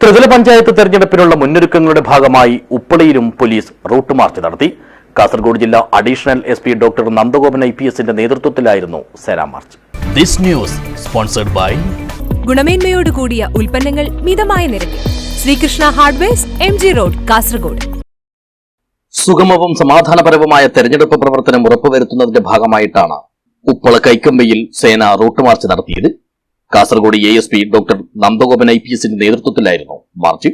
ത്രിതല പഞ്ചായത്ത് തെരഞ്ഞെടുപ്പിനുള്ള മുന്നൊരുക്കങ്ങളുടെ ഭാഗമായി ഉപ്പളയിലും പോലീസ് റൂട്ട് മാർച്ച് നടത്തി. കാസർഗോഡ് ജില്ലാ additional S P doctor Nandagopan I P എസിന്റെ നേതൃത്വത്തിലായിരുന്നു സേനാ march. This news sponsored by ഗുണമേന്മയോട് കൂടിയ ഉൽപ്പന്നങ്ങൾ മിതമായ നിരക്കിൽ. Sreekrishna hardwares M G road Kasaragod. സുഗമവും സമാധാനപരവുമായ തെരഞ്ഞെടുപ്പ് പ്രവർത്തനം ഉറപ്പുവരുത്തുന്നതിന്റെ ഭാഗമായിട്ടാണ് ഉപ്പള കൈക്കമ്പയിൽ സേന റൂട്ട് മാർച്ച് നടത്തിയത്. Kasaragod A S P doctor Nandagopan I P എസിന്റെ നേതൃത്വത്തിലായിരുന്നു മാർച്ച്.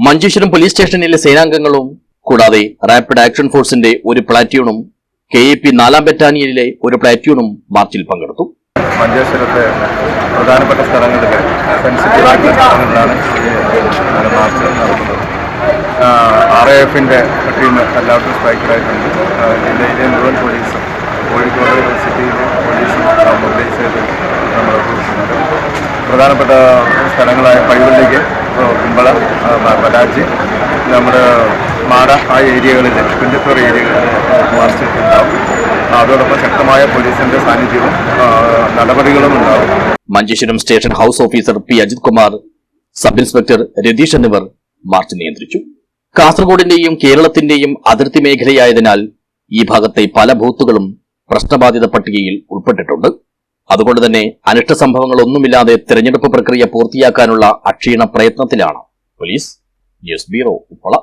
മഞ്ചേശ്വരം പോലീസ് സ്റ്റേഷനിലെ സേനാംഗങ്ങളും കൂടാതെ റാപ്പിഡ് ആക്ഷൻ ഫോഴ്സിന്റെ ഒരു പ്ലാറ്റ്യൂണും കെ എ പി നാലാം ബറ്റാലിയനിലെ ഒരു പ്ലാറ്റ്യൂണും മാർച്ചിൽ പങ്കെടുത്തു. മഞ്ചേശ്വരത്തെ പ്രധാനപ്പെട്ട സ്ഥലങ്ങളിൽ സെൻസിറ്റീവായിട്ടുള്ള സ്ഥലങ്ങളിലാണ് മാർച്ച് നടത്തുന്നത് ആർ എ എഫിന്റെ ടീം എല്ലാവർക്കും സ്ട്രൈക്കിലായിട്ടുണ്ട് ആ, ജില്ലയിലെ മുഴുവൻ പോലീസും കോഴിക്കോട് സിറ്റിയിലെ പോലീസും മൊബൈലൈസ് ചെയ്ത് നമ്മൾ പ്രധാനപ്പെട്ട സ്ഥലങ്ങളായ പൈവള്ളിക്ക് കുമ്പള പലാച്ചി നമ്മുടെ മാട ആ ഏരിയകളിൽ കുഞ്ചത്തൂർ ഏരിയകളിൽ മാർച്ച് ഉണ്ടാവും അതോടൊപ്പം ശക്തമായ പോലീസിന്റെ സാന്നിധ്യവും നടപടികളും ഉണ്ടാവും. Manjeshwaram station house officer P. Ajith Kumar sub inspector Ratheesh എന്നിവർ മാർച്ച് നിയന്ത്രിച്ചു. കാസർഗോഡിന്റെയും കേരളത്തിന്റെയും അതിർത്തി മേഖലയായതിനാൽ ഈ ഭാഗത്തെ പല ബൂത്തുകളും പ്രശ്നബാധിത പട്ടികയിൽ ഉൾപ്പെട്ടിട്ടുണ്ട്. അതുകൊണ്ട് തന്നെ അനിഷ്ട സംഭവങ്ങളൊന്നുമില്ലാതെ തെരഞ്ഞെടുപ്പ് പ്രക്രിയ പൂർത്തിയാക്കാനുള്ള അക്ഷീണ പ്രയത്നത്തിലാണ്. Police news bureau Uppala.